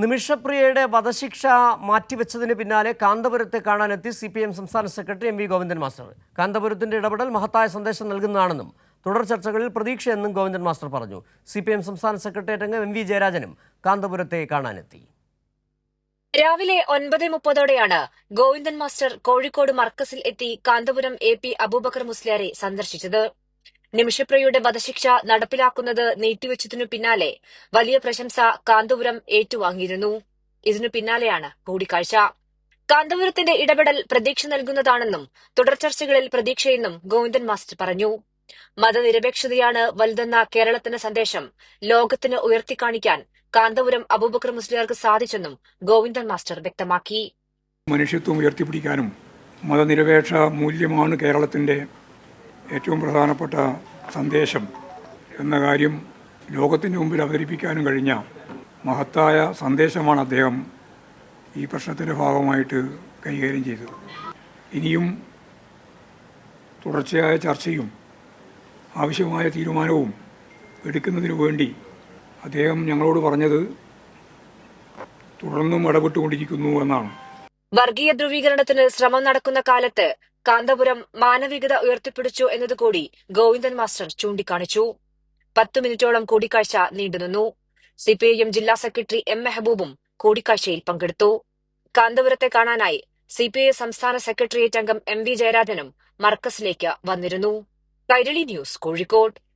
നിമിഷപ്രിയയുടെ വധശിക്ഷ മാറ്റിവെച്ചതിന് പിന്നാലെ കാന്തപുരത്തെ കാണാനെത്തി സി പി എം സംസ്ഥാന secretary M V Govindan master. കാന്തപുരത്തിന്റെ ഇടപെടൽ മഹത്തായ സന്ദേശം നൽകുന്നതാണെന്നും തുടർ ചർച്ചകളിൽ പ്രതീക്ഷയെന്നും ഗോവിന്ദൻ മാസ്റ്റർ പറഞ്ഞു. സി പി എം സംസ്ഥാന സെക്രട്ടേറിയറ്റ് അംഗം എം വി ജയരാജനും കാന്തപുരത്തെ കാണാനെത്തി. രാവിലെ ഒൻപത് മുപ്പതോടെയാണ് ഗോവിന്ദൻ മാസ്റ്റർ കോഴിക്കോട് മർക്കസിൽ എത്തി കാന്തപുരം എ പി അബൂബക്കർ മുസ്ലിയാരെ സന്ദർശിച്ചത്. നിമിഷപ്രിയയുടെ വധശിക്ഷ നടപ്പിലാക്കുന്നത് നീട്ടിവെച്ചതിനു പിന്നാലെ വലിയ പ്രശംസ കാന്തപുരം ഏറ്റുവാങ്ങിയിരുന്നു. ഇതിനു പിന്നാലെയാണ് കൂടിക്കാഴ്ച. കാന്തപുരത്തിന്റെ ഇടപെടൽ പ്രതീക്ഷ നൽകുന്നതാണെന്നും തുടർ ചർച്ചകളിൽ പ്രതീക്ഷയെന്നും ഗോവിന്ദൻ മാസ്റ്റർ പറഞ്ഞു. മതനിരപേക്ഷതയാണ് വലുതെന്ന കേരളത്തിന്റെ സന്ദേശം ലോകത്തിന് ഉയർത്തിക്കാണിക്കാൻ കാന്തപുരം അബൂബക്കർ മുസ്ലിയാർക്ക് സാധിച്ചെന്നും ഗോവിന്ദൻ മാസ്റ്റർ വ്യക്തമാക്കി. മനുഷ്യത്വം ഉയർത്തിപ്പിടിക്കാനും മതനിരപേക്ഷ മൂല്യമാണ് കേരളത്തിന്റെ ഏറ്റവും പ്രധാനപ്പെട്ട സന്ദേശം എന്ന കാര്യം ലോകത്തിന്റെ മുമ്പിൽ അവതരിപ്പിക്കാനും കഴിഞ്ഞ മഹത്തായ സന്ദേശമാണ് അദ്ദേഹം ഈ പ്രശ്നത്തിന്റെ ഭാഗമായിട്ട് കൈകാര്യം ചെയ്തത്. ഇനിയും തുടർച്ചയായ ചർച്ചയും ആവശ്യമായ തീരുമാനവും എടുക്കുന്നതിനു വേണ്ടി അദ്ദേഹം ഞങ്ങളോട് പറഞ്ഞത് തുടർന്നും ഇടപെട്ടുകൊണ്ടിരിക്കുന്നു എന്നാണ്. വർഗീയ ധ്രുവീകരണത്തിന് ശ്രമം നടക്കുന്ന കാലത്ത് കാന്തപുരം മാനവികത ഉയർത്തിപ്പിടിച്ചു എന്നതുകൂടി ഗോവിന്ദൻ മാസ്റ്റർ ചൂണ്ടിക്കാണിച്ചു. പത്തു മിനിറ്റോളം കൂടിക്കാഴ്ച നീണ്ടുനിന്നു സിപിഐഎം ജില്ലാ സെക്രട്ടറി എം മെഹബൂബും കൂടിക്കാഴ്ചയിൽ പങ്കെടുത്തു. കാന്തപുരത്തെ കാണാനായി സിപിഐ സംസ്ഥാന സെക്രട്ടേറിയറ്റ് അംഗം എം വി ജയരാജനും മർക്കസിലേക്ക് വന്നിരുന്നു. കൈരളി ന്യൂസ് കോഴിക്കോട്.